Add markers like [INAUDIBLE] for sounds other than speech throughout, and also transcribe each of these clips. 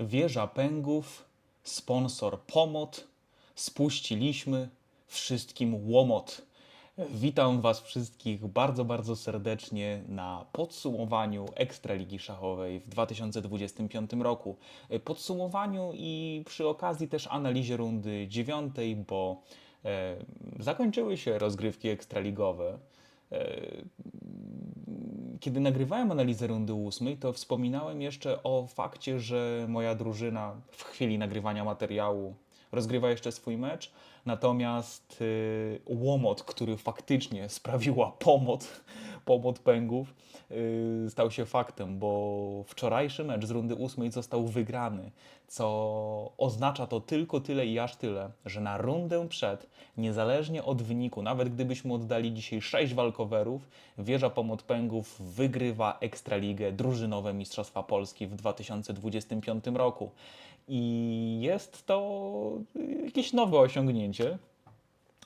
Wieża Pęgów, sponsor Pomot, spuściliśmy wszystkim łomot. Witam Was wszystkich bardzo, bardzo serdecznie na podsumowaniu Ekstraligi Szachowej w 2025 roku. Podsumowaniu i przy okazji też analizie rundy dziewiątej, bo e, zakończyły się rozgrywki ekstraligowe. E, kiedy nagrywałem analizę rundy ósmej, to wspominałem jeszcze o fakcie, że moja drużyna w chwili nagrywania materiału rozgrywa jeszcze swój mecz, natomiast y, łomot, który faktycznie sprawiła pomot, pomot pęgów, y, stał się faktem, bo wczorajszy mecz z rundy ósmej został wygrany, co oznacza to tylko tyle i aż tyle, że na rundę przed, niezależnie od wyniku, nawet gdybyśmy oddali dzisiaj 6 walkowerów, wieża pomot pęgów wygrywa Ekstraligę, drużynowe Mistrzostwa Polski w 2025 roku. I jest to jakieś nowe osiągnięcie.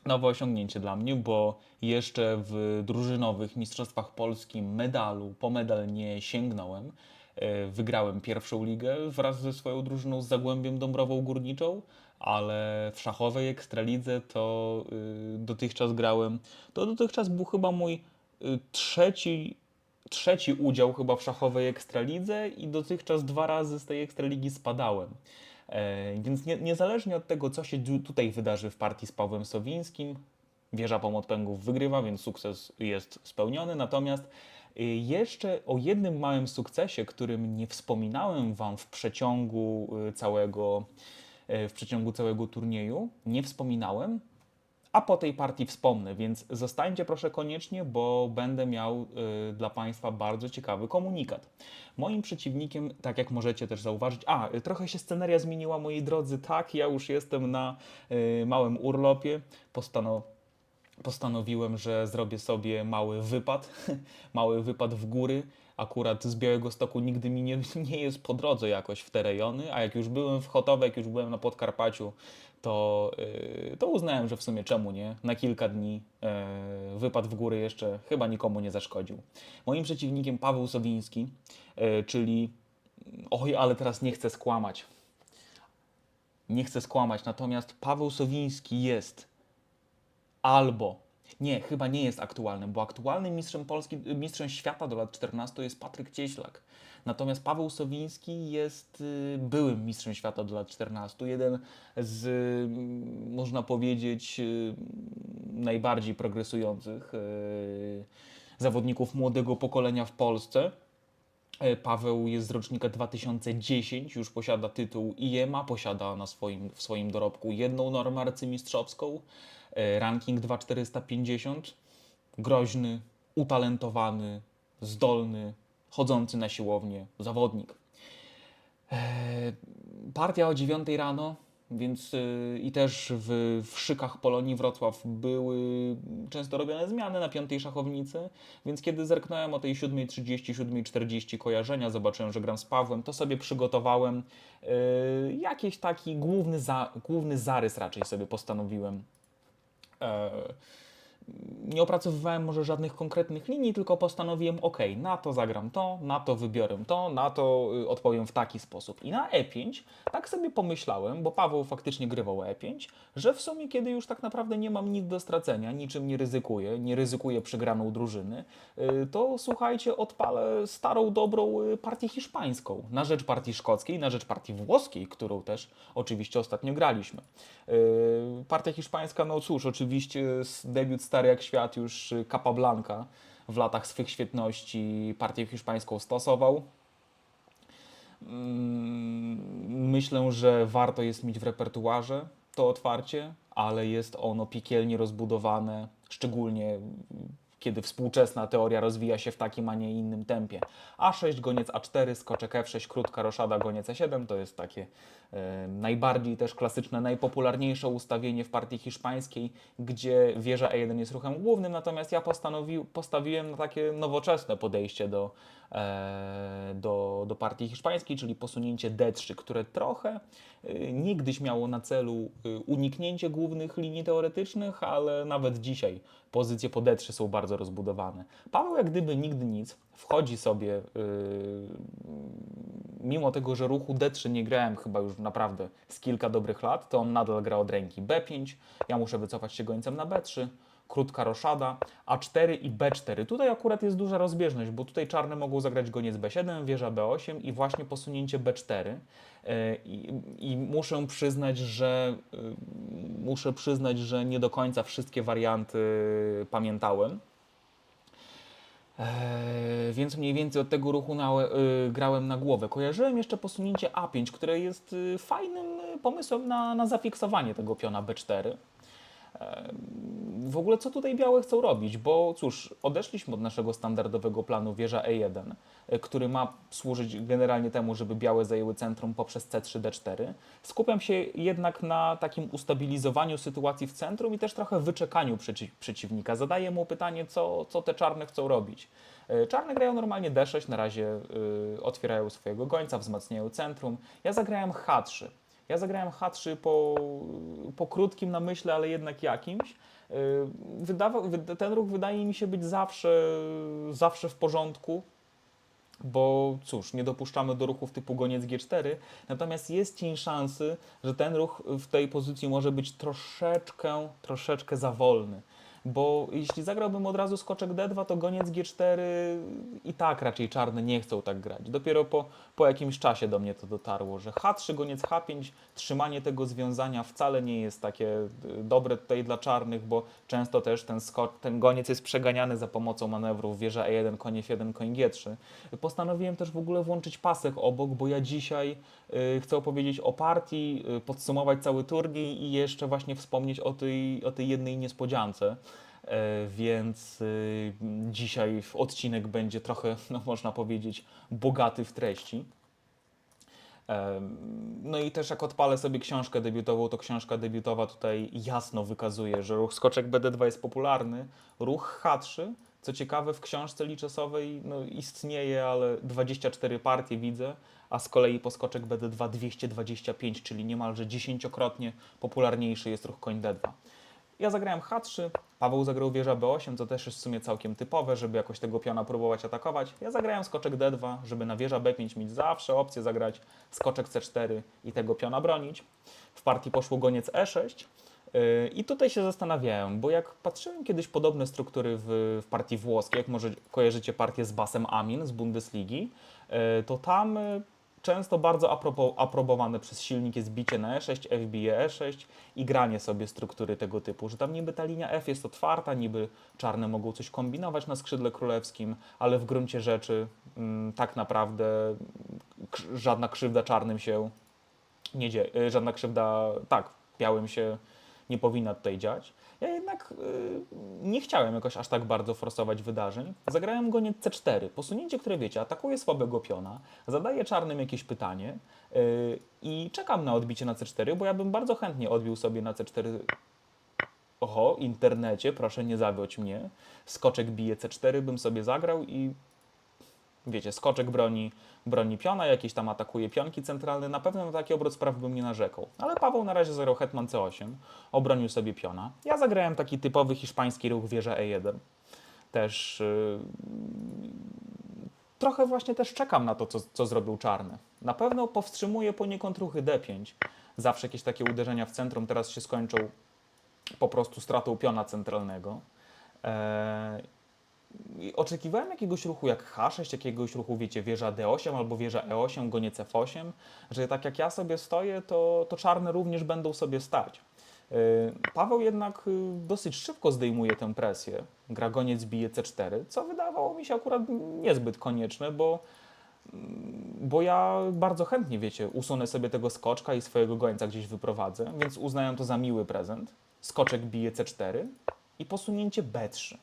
Nowe osiągnięcie dla mnie, bo jeszcze w drużynowych Mistrzostwach Polski medalu, po medal nie sięgnąłem. E, Wygrałem pierwszą ligę wraz ze swoją drużyną z Zagłębiem Dąbrową Górniczą, ale w szachowej ekstralidze to y, dotychczas grałem. To dotychczas był chyba mój y, trzeci trzeci udział chyba w szachowej ekstralidze i dotychczas dwa razy z tej ekstraligi spadałem. E, więc nie, niezależnie od tego, co się tu- tutaj wydarzy w partii z Pawłem Sowińskim, wieża Pomot Pęgów wygrywa, więc sukces jest spełniony. Natomiast y, jeszcze o jednym małym sukcesie, którym nie wspominałem Wam w przeciągu y, całego, y, w przeciągu całego turnieju, nie wspominałem, a po tej partii wspomnę, więc zostańcie proszę koniecznie, bo będę miał y, dla Państwa bardzo ciekawy komunikat. Moim przeciwnikiem, tak jak możecie też zauważyć, a trochę się sceneria zmieniła, moi drodzy, tak, ja już jestem na y, małym urlopie, postanowiłem postanowiłem, że zrobię sobie mały wypad, [LAUGHS] mały wypad w góry. Akurat z Białego Stoku nigdy mi nie, [LAUGHS] nie jest po drodze jakoś w te rejony, a jak już byłem w Chotowie, jak już byłem na Podkarpaciu, to, yy, to uznałem, że w sumie czemu nie? Na kilka dni yy, wypad w góry jeszcze chyba nikomu nie zaszkodził. Moim przeciwnikiem Paweł Sowiński, yy, czyli oj, ale teraz nie chcę skłamać. Nie chcę skłamać, natomiast Paweł Sowiński jest albo nie, chyba nie jest aktualnym, bo aktualnym mistrzem Polski, mistrzem świata do lat 14 jest Patryk Cieślak. Natomiast Paweł Sowiński jest y, byłym mistrzem świata do lat 14. Jeden z, y, można powiedzieć, y, najbardziej progresujących y, zawodników młodego pokolenia w Polsce. E, Paweł jest z rocznika 2010, już posiada tytuł IEMA, posiada na swoim, w swoim dorobku jedną normę arcymistrzowską, e, ranking 2450, groźny, utalentowany, zdolny, chodzący na siłownię zawodnik. E, Partia o 9 rano, więc y, i też w, w szykach Polonii Wrocław były często robione zmiany na piątej szachownicy, więc kiedy zerknąłem o tej 7.30, 7.40 kojarzenia, zobaczyłem, że gram z Pawłem, to sobie przygotowałem y, jakiś taki główny, za, główny zarys raczej sobie postanowiłem. E, nie opracowywałem może żadnych konkretnych linii, tylko postanowiłem, ok, na to zagram to, na to wybiorę to, na to y, odpowiem w taki sposób. I na E5 tak sobie pomyślałem, bo Paweł faktycznie grywał E5, że w sumie kiedy już tak naprawdę nie mam nic do stracenia, niczym nie ryzykuję, nie ryzykuję przegraną drużyny, y, to słuchajcie, odpalę starą, dobrą y, partię hiszpańską na rzecz partii szkockiej, na rzecz partii włoskiej, którą też oczywiście ostatnio graliśmy. Partia hiszpańska, no cóż, oczywiście debiut stary jak świat już y, Capablanca w latach swych świetności partię hiszpańską stosował. Mm, Myślę, że warto jest mieć w repertuarze to otwarcie, ale jest ono piekielnie rozbudowane, szczególnie kiedy współczesna teoria rozwija się w takim, a nie innym tempie. A6, goniec A4, skoczek F6, krótka roszada, goniec E7 to jest takie e, najbardziej też klasyczne, najpopularniejsze ustawienie w partii hiszpańskiej, gdzie wieża E1 jest ruchem głównym, natomiast ja postawiłem na takie nowoczesne podejście do, e, do, do partii hiszpańskiej, czyli posunięcie D3, które trochę y, niegdyś miało na celu y, uniknięcie głównych linii teoretycznych, ale nawet dzisiaj pozycje po D3 są bardzo rozbudowane. Paweł jak gdyby nigdy nic, wchodzi sobie, y, mimo tego, że ruchu D3 nie grałem chyba już naprawdę z kilka dobrych lat, to on nadal gra od ręki B5, ja muszę wycofać się gońcem na B3, krótka roszada, A4 i B4. Tutaj akurat jest duża rozbieżność, bo tutaj czarne mogą zagrać goniec B7, wieża B8 i właśnie posunięcie B4. Yy, I, I muszę przyznać, że yy, muszę przyznać, że nie do końca wszystkie warianty pamiętałem. Eee, więc mniej więcej od tego ruchu na, y, grałem na głowę. Kojarzyłem jeszcze posunięcie A5, które jest y, fajnym y, pomysłem na, na zafiksowanie tego piona B4. W ogóle co tutaj białe chcą robić? Bo cóż, odeszliśmy od naszego standardowego planu wieża E1, y, który ma służyć generalnie temu, żeby białe zajęły centrum poprzez C3D4. Skupiam się jednak na takim ustabilizowaniu sytuacji w centrum i też trochę wyczekaniu przeci przeciwnika. Zadaję mu pytanie, co, co te czarne chcą robić. Y, Czarne grają normalnie D6, na razie y, otwierają swojego gońca, wzmacniają centrum. Ja zagrałem H3. Ja zagrałem H3 po, po krótkim namyśle, ale jednak jakimś. Yy, Wydawał, wy- ten ruch wydaje mi się być zawsze, zawsze w porządku, bo cóż, nie dopuszczamy do ruchów typu goniec G4, natomiast jest cień szansy, że ten ruch w tej pozycji może być troszeczkę, troszeczkę za wolny. Bo jeśli zagrałbym od razu skoczek D2, to goniec G4 i tak raczej czarne nie chcą tak grać. Dopiero po, po jakimś czasie do mnie to dotarło, że H3, goniec H5, trzymanie tego związania wcale nie jest takie y, dobre tutaj dla czarnych, bo często też ten, skok, ten goniec jest przeganiany za pomocą manewrów wieża E1, koń F1, koń G3. Postanowiłem też w ogóle włączyć pasek obok, bo ja dzisiaj y, chcę opowiedzieć o partii, y, podsumować cały turniej i jeszcze właśnie wspomnieć o tej, o tej jednej niespodziance. E, Więc y, dzisiaj odcinek będzie trochę, no można powiedzieć, bogaty w treści. No i też jak odpalę sobie książkę debiutową, to książka debiutowa tutaj jasno wykazuje, że ruch skoczek BD2 jest popularny. Ruch H3, co ciekawe w książce liczesowej no, istnieje, ale 24 partie widzę, a z kolei po skoczek BD2 225, czyli niemalże dziesięciokrotnie popularniejszy jest ruch koń D2. Ja zagrałem H3, Paweł zagrał wieża B8, co też jest w sumie całkiem typowe, żeby jakoś tego piona próbować atakować. Ja zagrałem skoczek D2, żeby na wieża B5 mieć zawsze opcję zagrać skoczek C4 i tego piona bronić. W partii poszło goniec E6. Yy, I tutaj się zastanawiałem, bo jak patrzyłem kiedyś podobne struktury w, w partii włoskiej, jak może kojarzycie partię z Basem Amin z Bundesligi, yy, to tam yy, często bardzo aprobowane przez silnik jest bicie na E6, F bije E6 i granie sobie struktury tego typu, że tam niby ta linia F jest otwarta, niby czarne mogą coś kombinować na skrzydle królewskim, ale w gruncie rzeczy mm, tak naprawdę żadna krzywda czarnym się nie dzieje, y, żadna krzywda, tak, białym się nie powinna tutaj dziać. Ja jednak y, nie chciałem jakoś aż tak bardzo forsować wydarzeń. Zagrałem goniec C4, posunięcie, które wiecie, atakuje słabego piona, zadaje czarnym jakieś pytanie y, i czekam na odbicie na C4, bo ja bym bardzo chętnie odbił sobie na C4 Oho, internecie, proszę nie zawiodź mnie. Skoczek bije C4 bym sobie zagrał i wiecie, skoczek broni, broni piona, jakiś tam atakuje pionki centralne, na pewno na taki obrót spraw bym nie narzekał. Ale Paweł na razie zagrał hetman C8, obronił sobie piona. Ja zagrałem taki typowy hiszpański ruch wieża E1. Też yy, trochę właśnie też czekam na to, co, co zrobił czarny. Na pewno powstrzymuje poniekąd ruchy D5. Zawsze jakieś takie uderzenia w centrum teraz się skończą po prostu stratą piona centralnego. I oczekiwałem jakiegoś ruchu jak H6, jakiegoś ruchu, wiecie, wieża D8 albo wieża E8, goniec F8, że tak jak ja sobie stoję, to, to czarne również będą sobie stać. Yy, Paweł jednak yy, dosyć szybko zdejmuje tę presję. Gra goniec bije C4, co wydawało mi się akurat niezbyt konieczne, bo, mm, bo ja bardzo chętnie, wiecie, usunę sobie tego skoczka i swojego gońca gdzieś wyprowadzę, więc uznałem to za miły prezent. Skoczek bije C4 i posunięcie B3 y,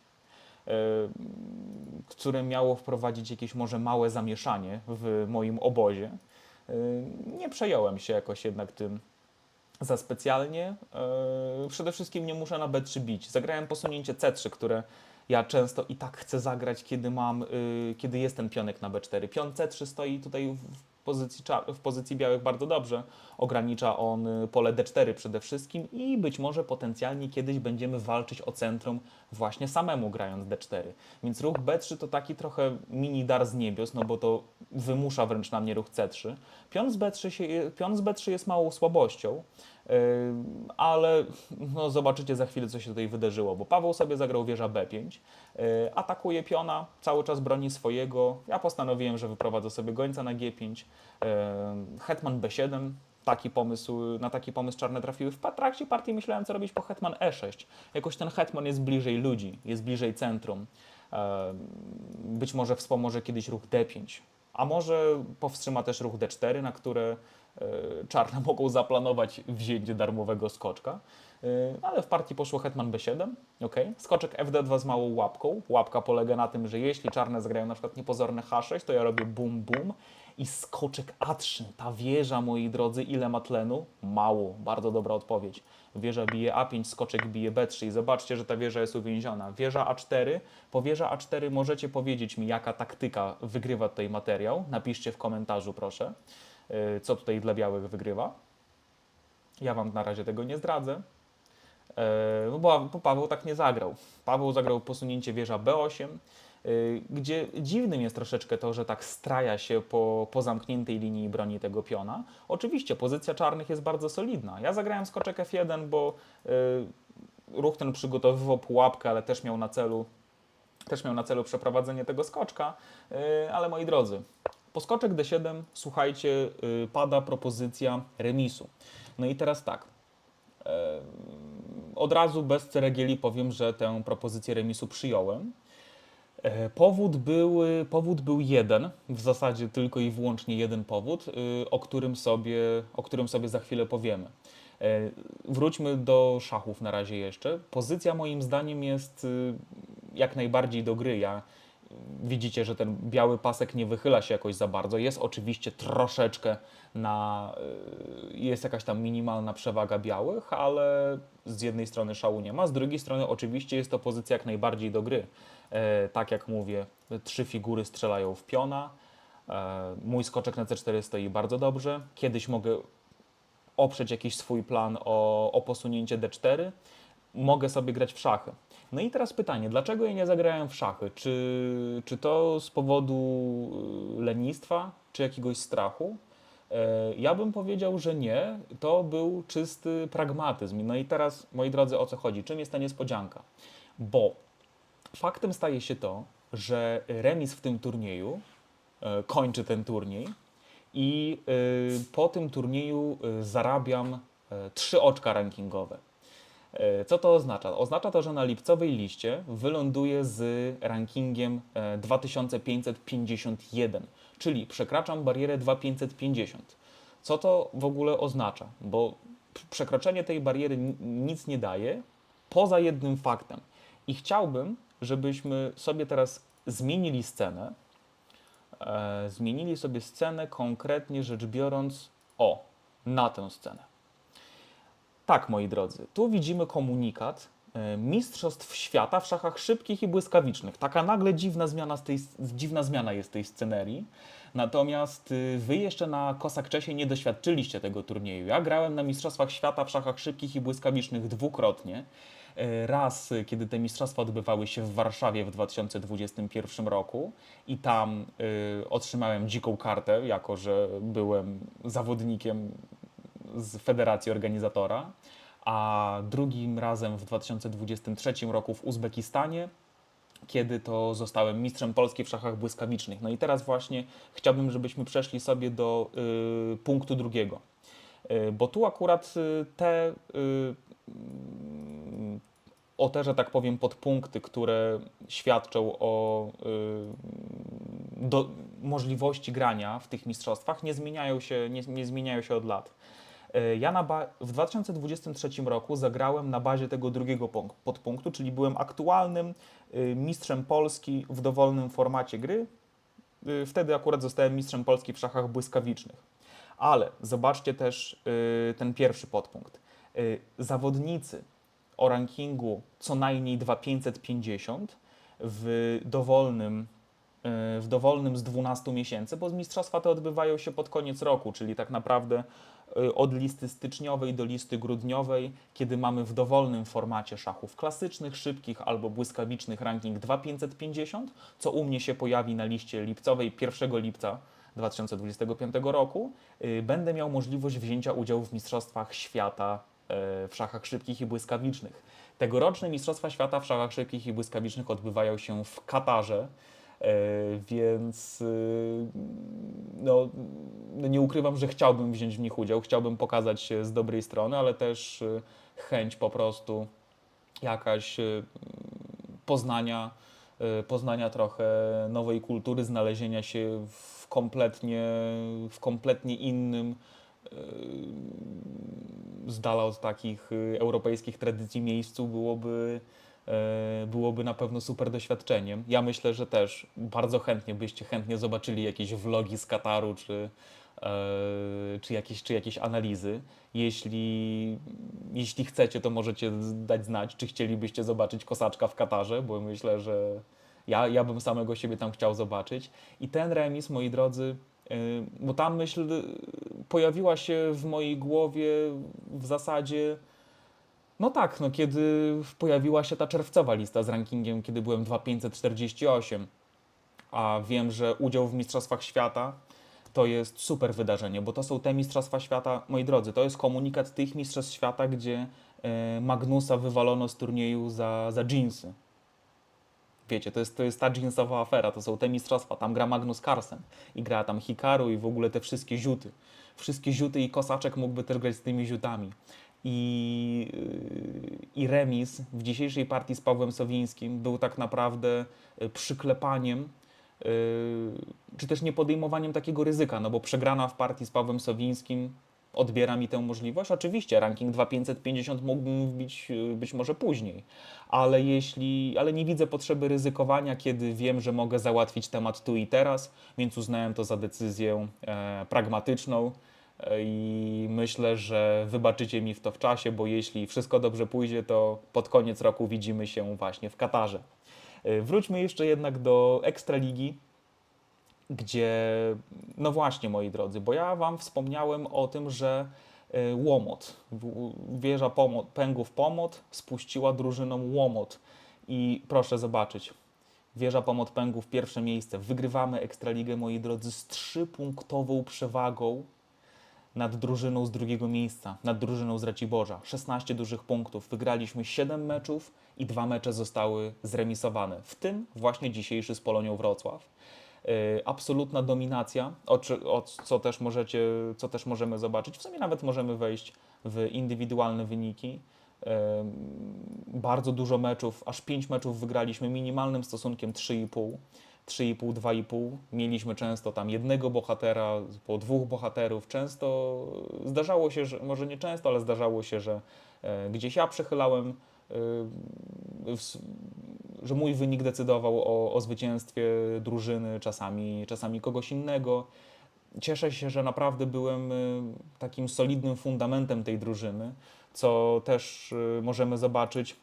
które miało wprowadzić jakieś może małe zamieszanie w moim obozie. Y, Nie przejąłem się jakoś jednak tym za specjalnie. Y, Przede wszystkim nie muszę na B3 bić. Zagrałem posunięcie C3, które Ja często i tak chcę zagrać, kiedy mam, y, kiedy jest ten pionek na B4. Pion C3 stoi tutaj pozycji, w pozycji białych bardzo dobrze. Ogranicza on y, pole D4 przede wszystkim i być może potencjalnie kiedyś będziemy walczyć o centrum właśnie samemu grając D4. Więc ruch B3 to taki trochę mini dar z niebios, no bo to wymusza wręcz na mnie ruch C3. Pion z B3, się, pion z B3 jest małą słabością, ale no zobaczycie za chwilę, co się tutaj wydarzyło, bo Paweł sobie zagrał wieża B5, yy, atakuje piona, cały czas broni swojego. Ja postanowiłem, że wyprowadzę sobie gońca na G5, yy, hetman B7, taki pomysł, na taki pomysł czarne trafiły. W trakcie partii myślałem, co robić po hetman E6. Jakoś ten hetman jest bliżej ludzi, jest bliżej centrum. Być może wspomoże kiedyś ruch D5, a może powstrzyma też ruch D4, na które czarne [LAUGHS] mogą zaplanować wzięcie darmowego skoczka. E, Ale w partii poszło hetman B7, ok. Skoczek FD2 z małą łapką. Łapka polega na tym, że jeśli czarne zagrają na przykład niepozorne H6, to ja robię bum bum i skoczek A3. Ta wieża, moi drodzy, ile ma tlenu? Mało. Bardzo dobra odpowiedź. Wieża bije A5, skoczek bije B3 i zobaczcie, że ta wieża jest uwięziona. Wieża A4. Po wieża A4 możecie powiedzieć mi, jaka taktyka wygrywa tutaj materiał. Napiszcie w komentarzu, proszę, co tutaj dla białych wygrywa. Ja Wam na razie tego nie zdradzę. E, No bo Paweł tak nie zagrał. Paweł zagrał posunięcie wieża B8, y, gdzie dziwnym jest troszeczkę to, że tak straja się po, po zamkniętej linii broni tego piona. Oczywiście pozycja czarnych jest bardzo solidna. Ja zagrałem skoczek F1, bo y, ruch ten przygotowywał pułapkę, ale też miał na celu też miał na celu przeprowadzenie tego skoczka, y, ale moi drodzy, po skoczek D7, słuchajcie, y, pada propozycja remisu. No i teraz tak, od razu bez ceregieli powiem, że tę propozycję remisu przyjąłem. E, Powód był, powód był jeden, w zasadzie tylko i wyłącznie jeden powód, y, o którym sobie, o którym sobie za chwilę powiemy. E, Wróćmy do szachów na razie jeszcze. Pozycja moim zdaniem jest y, jak najbardziej do gry. Ja, widzicie, że ten biały pasek nie wychyla się jakoś za bardzo. Jest oczywiście troszeczkę na. y, Jest jakaś tam minimalna przewaga białych, ale z jednej strony szału nie ma, z drugiej strony oczywiście jest to pozycja jak najbardziej do gry. E, tak jak mówię, trzy figury strzelają w piona. E, mój skoczek na C4 stoi bardzo dobrze. Kiedyś mogę oprzeć jakiś swój plan o, o posunięcie D4. Mogę sobie grać w szachy. No i teraz pytanie, dlaczego ja nie zagrałem w szachy? Czy, czy to z powodu y, lenistwa, czy jakiegoś strachu? E, Ja bym powiedział, że nie. To był czysty pragmatyzm. No i teraz, moi drodzy, o co chodzi? Czym jest ta niespodzianka? Bo faktem staje się to, że remis w tym turnieju e, kończy ten turniej i y, po tym turnieju zarabiam trzy oczka rankingowe. E, Co to oznacza? Oznacza to, że na lipcowej liście wyląduję z rankingiem e, 2551, czyli przekraczam barierę 2550. Co to w ogóle oznacza? Bo przekroczenie tej bariery ni- nic nie daje, poza jednym faktem. I chciałbym, żebyśmy sobie teraz zmienili scenę, e, zmienili sobie scenę, konkretnie rzecz biorąc, o, na tę scenę. Tak, moi drodzy, tu widzimy komunikat e, Mistrzostw Świata w szachach szybkich i błyskawicznych. Taka nagle dziwna zmiana, z tej, dziwna zmiana jest tej scenerii. Natomiast y, wy jeszcze na Kosak Czesie nie doświadczyliście tego turnieju. Ja grałem na Mistrzostwach Świata w szachach szybkich i błyskawicznych dwukrotnie. E, Raz, y, kiedy te mistrzostwa odbywały się w Warszawie w 2021 roku i tam y, otrzymałem dziką kartę, jako że byłem zawodnikiem z federacji organizatora, a drugim razem w 2023 roku w Uzbekistanie, kiedy to zostałem mistrzem Polski w szachach błyskawicznych. No i teraz właśnie chciałbym, żebyśmy przeszli sobie do y, punktu drugiego. Y, bo tu akurat y, te y, o te, że tak powiem, podpunkty, które świadczą o y, do, możliwości grania w tych mistrzostwach, nie zmieniają się, nie, nie zmieniają się od lat. Y, Ja na w 2023 roku zagrałem na bazie tego drugiego punk- podpunktu, czyli byłem aktualnym y, mistrzem Polski w dowolnym formacie gry. Y, Wtedy akurat zostałem mistrzem Polski w szachach błyskawicznych. Ale zobaczcie też y, ten pierwszy podpunkt. Zawodnicy o rankingu co najmniej 2550 w dowolnym, e, w dowolnym z 12 miesięcy, bo mistrzostwa te odbywają się pod koniec roku, czyli tak naprawdę e, od listy styczniowej do listy grudniowej, kiedy mamy w dowolnym formacie szachów klasycznych, szybkich albo błyskawicznych ranking 2550, co u mnie się pojawi na liście lipcowej 1 lipca 2025 roku, y, będę miał możliwość wzięcia udziału w Mistrzostwach Świata e, w szachach szybkich i błyskawicznych. Tegoroczne Mistrzostwa Świata w szachach szybkich i błyskawicznych odbywają się w Katarze, więc y, no, nie ukrywam, że chciałbym wziąć w nich udział, chciałbym pokazać się z dobrej strony, ale też y, chęć po prostu jakaś y, poznania, poznania trochę nowej kultury, znalezienia się w kompletnie, w kompletnie innym, z dala od takich europejskich tradycji miejscu byłoby, e, byłoby na pewno super doświadczeniem. Ja myślę, że też bardzo chętnie byście chętnie zobaczyli jakieś vlogi z Kataru, czy, e, czy, jakieś, czy jakieś analizy. Jeśli, jeśli chcecie, to możecie dać znać, czy chcielibyście zobaczyć kosaczka w Katarze, bo myślę, że ja, ja bym samego siebie tam chciał zobaczyć. I ten remis, moi drodzy, y, bo ta myśl pojawiła się w mojej głowie w zasadzie, no tak, no kiedy pojawiła się ta czerwcowa lista z rankingiem, kiedy byłem 2548, a wiem, że udział w Mistrzostwach Świata to jest super wydarzenie, bo to są te Mistrzostwa Świata, moi drodzy, to jest komunikat tych Mistrzostw Świata, gdzie e, Magnusa wywalono z turnieju za, za jeansy. Wiecie, to jest, to jest ta jeansowa afera, to są te mistrzostwa. Tam gra Magnus Carlsen i gra tam Hikaru i w ogóle te wszystkie ziuty. Wszystkie ziuty i Kosaczek mógłby też grać z tymi ziutami. I, yy, I remis w dzisiejszej partii z Pawłem Sowińskim był tak naprawdę y, przyklepaniem, yy, czy też nie podejmowaniem takiego ryzyka, no bo przegrana w partii z Pawłem Sowińskim odbiera mi tę możliwość. Oczywiście ranking 2550 mógłbym wbić y, być może później, ale jeśli, ale nie widzę potrzeby ryzykowania, kiedy wiem, że mogę załatwić temat tu i teraz, więc uznałem to za decyzję e, pragmatyczną i myślę, że wybaczycie mi w to w czasie, bo jeśli wszystko dobrze pójdzie, to pod koniec roku widzimy się właśnie w Katarze. E, Wróćmy jeszcze jednak do Ekstraligi gdzie, no właśnie moi drodzy, bo ja Wam wspomniałem o tym, że y, Łomot, wieża Pomot, Pęgów Pomot spuściła drużyną Łomot. I proszę zobaczyć, wieża Pomot Pęgów pierwsze miejsce, wygrywamy Ekstraligę moi drodzy z trzypunktową przewagą nad drużyną z drugiego miejsca, nad drużyną z Raciborza. 16 dużych punktów. Wygraliśmy 7 meczów i dwa mecze zostały zremisowane. W tym właśnie dzisiejszy z Polonią Wrocław. Yy, Absolutna dominacja, o, o co, też możecie, co też możemy zobaczyć. W sumie nawet możemy wejść w indywidualne wyniki. Bardzo dużo meczów, aż 5 meczów wygraliśmy minimalnym stosunkiem 3,5. 3,5, 2,5. Mieliśmy często tam jednego bohatera, po dwóch bohaterów. Często zdarzało się, że może nie często, ale zdarzało się, że e, gdzieś ja przechylałem, e, że mój wynik decydował o, o zwycięstwie drużyny, czasami, czasami kogoś innego. Cieszę się, że naprawdę byłem e, takim solidnym fundamentem tej drużyny, co też możemy zobaczyć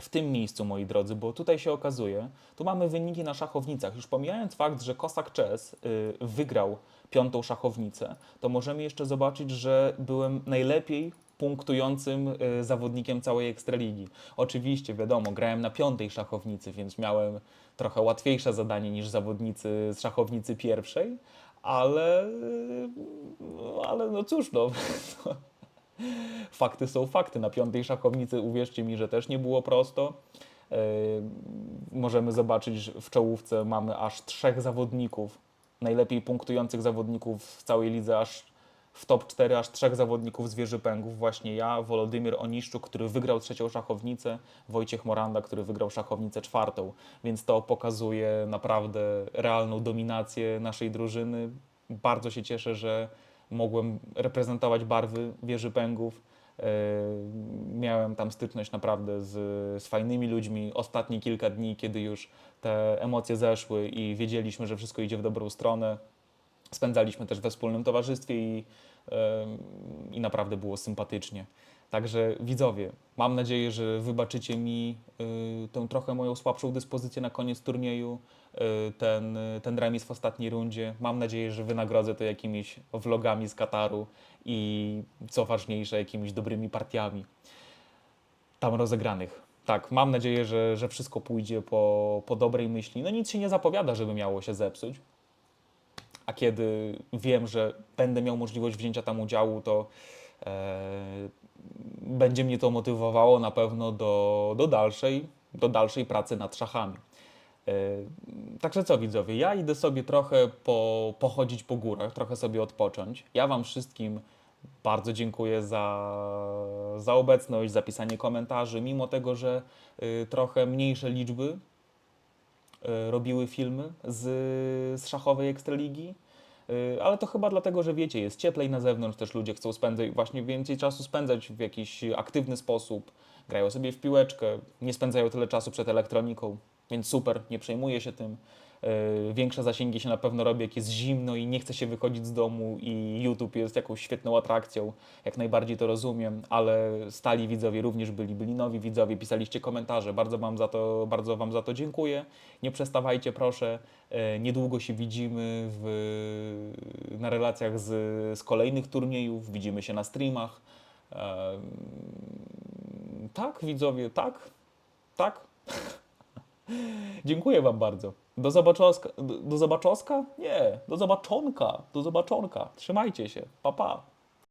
w tym miejscu, moi drodzy, bo tutaj się okazuje, tu mamy wyniki na szachownicach. Już pomijając fakt, że Kosak Chess y, wygrał piątą szachownicę, to możemy jeszcze zobaczyć, że byłem najlepiej punktującym y, zawodnikiem całej Ekstraligi. Oczywiście, wiadomo, grałem na piątej szachownicy, więc miałem trochę łatwiejsze zadanie niż zawodnicy z szachownicy pierwszej, ale, y, ale no cóż, no, [LAUGHS] fakty są fakty. Na piątej szachownicy uwierzcie mi, że też nie było prosto. Yy, możemy zobaczyć, że w czołówce mamy aż trzech zawodników, najlepiej punktujących zawodników w całej lidze, aż w top 4 aż trzech zawodników z wieży pęgów. Właśnie ja, Wolodymyr Oniszczuk, który wygrał trzecią szachownicę, Wojciech Moranda, który wygrał szachownicę czwartą. Więc to pokazuje naprawdę realną dominację naszej drużyny. Bardzo się cieszę, że mogłem reprezentować barwy wieży pęgów. Yy, Miałem tam styczność naprawdę z, z fajnymi ludźmi. Ostatnie kilka dni, kiedy już te emocje zeszły i wiedzieliśmy, że wszystko idzie w dobrą stronę, spędzaliśmy też we wspólnym towarzystwie i, em, i naprawdę było sympatycznie. Także widzowie, mam nadzieję, że wybaczycie mi y, tę trochę moją słabszą dyspozycję na koniec turnieju, y, ten, ten remis w ostatniej rundzie. Mam nadzieję, że wynagrodzę to jakimiś vlogami z Kataru i co ważniejsze, jakimiś dobrymi partiami tam rozegranych. Tak, mam nadzieję, że, że wszystko pójdzie po, po dobrej myśli. No nic się nie zapowiada, żeby miało się zepsuć. A kiedy wiem, że będę miał możliwość wzięcia tam udziału, to e, będzie mnie to motywowało na pewno do, do, dalszej, do dalszej pracy nad szachami. E, Także co widzowie, ja idę sobie trochę po, pochodzić po górach, trochę sobie odpocząć. Ja Wam wszystkim bardzo dziękuję za, za obecność, za pisanie komentarzy, mimo tego, że y, trochę mniejsze liczby y, robiły filmy z, z szachowej ekstraligi. Y, Ale to chyba dlatego, że wiecie, jest cieplej na zewnątrz, też ludzie chcą spędzać właśnie więcej czasu spędzać w jakiś aktywny sposób, grają sobie w piłeczkę, nie spędzają tyle czasu przed elektroniką, więc super, nie przejmuję się tym. Yy, Większe zasięgi się na pewno robi, jak jest zimno i nie chce się wychodzić z domu i YouTube jest jakąś świetną atrakcją, jak najbardziej to rozumiem, ale stali widzowie również byli, byli nowi widzowie, pisaliście komentarze, bardzo wam za to, bardzo wam za to dziękuję. Nie przestawajcie proszę, Yy, niedługo się widzimy w, na relacjach z, z kolejnych turniejów, widzimy się na streamach. Em, tak, widzowie, tak, tak. [LAUGHS] Dziękuję Wam bardzo. Do zobaczonka. Do, do? Nie, do zobaczonka. Do zobaczonka. Trzymajcie się. Pa, pa.